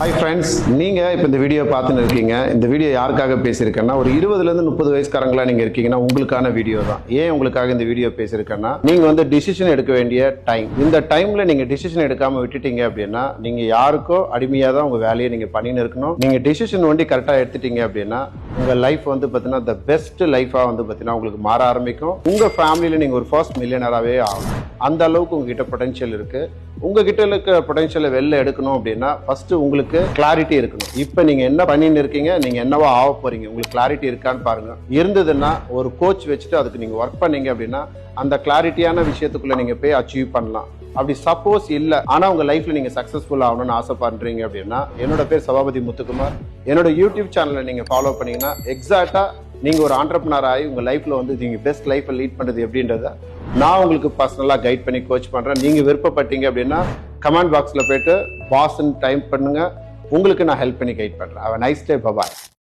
Hi friends நீங்கள் இப்போ இந்த வீடியோ பார்த்துன்னு இருக்கீங்க. இந்த வீடியோ யாருக்காக பேசியிருக்கேன்னா ஒரு இருபதுலேருந்து முப்பது வயசுக்காரங்களா நீங்கள் இருக்கீங்கன்னா உங்களுக்கான வீடியோ தான். ஏன் உங்களுக்காக இந்த வீடியோ பேசியிருக்கேன்னா நீங்கள் வந்து டிசிஷன் எடுக்க வேண்டிய டைம் இந்த டைமில் நீங்கள் டிசிஷன் எடுக்காமல் விட்டுட்டீங்க அப்படின்னா நீங்கள் யாருக்கோ அடிமையாக தான் உங்கள் வேலையை நீங்கள் பண்ணின்னு இருக்கணும். நீங்கள் டிசிஷன் வண்டி கரெக்டாக எடுத்துட்டீங்க அப்படின்னா உங்கள் லைஃப் வந்து பார்த்தீங்கன்னா த பெஸ்ட் லைஃபாக வந்து பார்த்தீங்கன்னா உங்களுக்கு மாற ஆரம்பிக்கும். உங்கள் ஃபேமிலியில் நீங்கள் ஒரு ஃபர்ஸ்ட் மில்லியனராகவே ஆகும் அந்த அளவுக்கு உங்ககிட்ட பொட்டன்ஷியல் இருக்குது உங்ககிட்ட இருக்க பொட்டன்ஷியலை வெளில எடுக்கணும் அப்படின்னா ஃபர்ஸ்ட் உங்களுக்கு கிளாரிட்டி இருக்கணும். இப்போ நீங்க என்ன பண்ணின்னு இருக்கீங்க நீங்க என்னவா ஆக போறீங்க உங்களுக்கு கிளாரிட்டி இருக்கான்னு பாருங்க. இருந்ததுன்னா ஒரு கோச் வச்சுட்டு அதுக்கு நீங்க ஒர்க் பண்ணீங்க அப்படின்னா அந்த கிளாரிட்டியான விஷயத்துக்குள்ள நீங்க போய் அச்சீவ் பண்ணலாம். அப்படி சப்போஸ் இல்லை ஆனால் உங்கள் லைஃப்பில் நீங்கள் சக்ஸஸ்ஃபுல் ஆகணும்னு ஆசைப்படுறீங்க அப்படின்னா என்னோட பேர் சபாபதி முத்துக்குமார். என்னோட யூடியூப் சேனலை நீங்கள் ஃபாலோ பண்ணிங்கன்னா எக்ஸாக்டாக நீங்கள் ஒரு ஆண்டர்பனர் ஆகி உங்கள் லைஃப்பில் வந்து நீங்கள் பெஸ்ட் லைஃப்பை லீட் பண்ணுறது எப்படின்றத நான் உங்களுக்கு பர்சனலாக கைட் பண்ணி கோச் பண்ணுறேன் நீங்கள் விருப்பப்பட்டீங்க அப்படின்னா கமெண்ட் பாக்ஸில் போயிட்டு பாஸ்ன்னு டைம் பண்ணுங்கள் உங்களுக்கு நான் ஹெல்ப் பண்ணி கைட் பண்ணுறேன் அவன் நைஸ் டே பபாய்